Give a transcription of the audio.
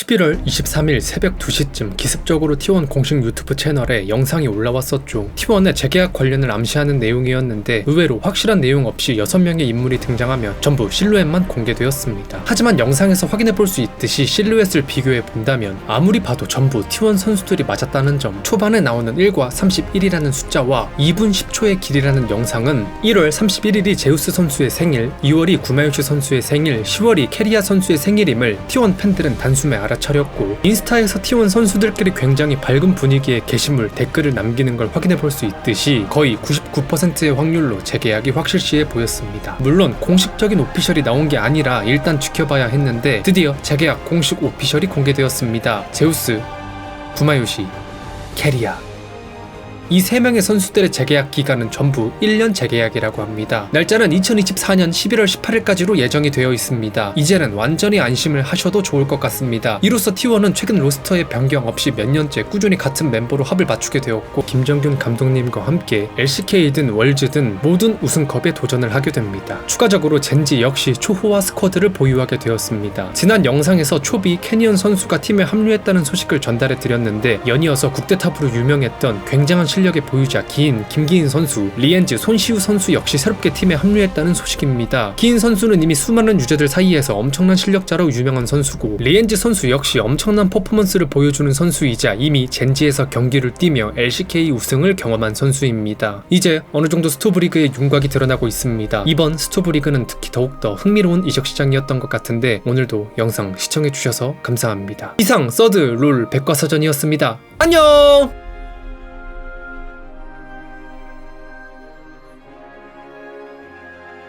11월 23일 새벽 2시쯤 기습적으로 T1 공식 유튜브 채널에 영상이 올라왔었죠. T1의 재계약 관련을 암시하는 내용이었는데 의외로 확실한 내용 없이 6명의 인물이 등장하며 전부 실루엣만 공개되었습니다. 하지만 영상에서 확인해 볼 수 있듯이 실루엣을 비교해 본다면 아무리 봐도 전부 T1 선수들이 맞았다는 점 초반에 나오는 1과 31이라는 숫자와 2분 10초의 길이라는 영상은 1월 31일이 제우스 선수의 생일, 2월이 구마요시 선수의 생일, 10월이 캐리아 선수의 생일임을 T1 팬들은 단숨에 알 아차렸고 인스타에서 T1 선수들끼리 굉장히 밝은 분위기의 게시물 댓글을 남기는 걸 확인해 볼 수 있듯이 거의 99%의 확률로 재계약이 확실시해 보였습니다. 물론 공식적인 오피셜이 나온 게 아니라 일단 지켜봐야 했는데 드디어 재계약 공식 오피셜이 공개되었습니다. 제우스, 구마요시, 캐리아 이 세 명의 선수들의 재계약 기간은 전부 1년 재계약이라고 합니다. 날짜는 2024년 11월 18일까지로 예정이 되어 있습니다. 이제는 완전히 안심을 하셔도 좋을 것 같습니다. 이로써 T1은 최근 로스터의 변경 없이 몇 년째 꾸준히 같은 멤버로 합을 맞추게 되었고 김정균 감독님과 함께 LCK든 월즈든 모든 우승컵에 도전을 하게 됩니다. 추가적으로 젠지 역시 초호화 스쿼드를 보유하게 되었습니다. 지난 영상에서 초비 캐니언 선수가 팀에 합류했다는 소식을 전달해 드렸는데 연이어서 국대 탑으로 유명했던 굉장한 실력의 보유자 기인 김기인 선수, 리엔즈 손시우 선수 역시 새롭게 팀에 합류했다는 소식입니다. 기인 선수는 이미 수많은 유저들 사이에서 엄청난 실력자로 유명한 선수고 리엔즈 선수 역시 엄청난 퍼포먼스를 보여주는 선수이자 이미 젠지에서 경기를 뛰며 LCK 우승을 경험한 선수입니다. 이제 어느 정도 스토브리그의 윤곽이 드러나고 있습니다. 이번 스토브리그는 특히 더욱더 흥미로운 이적 시장이었던 것 같은데 오늘도 영상 시청해주셔서 감사합니다. 이상 서드 롤 백과사전이었습니다. 안녕!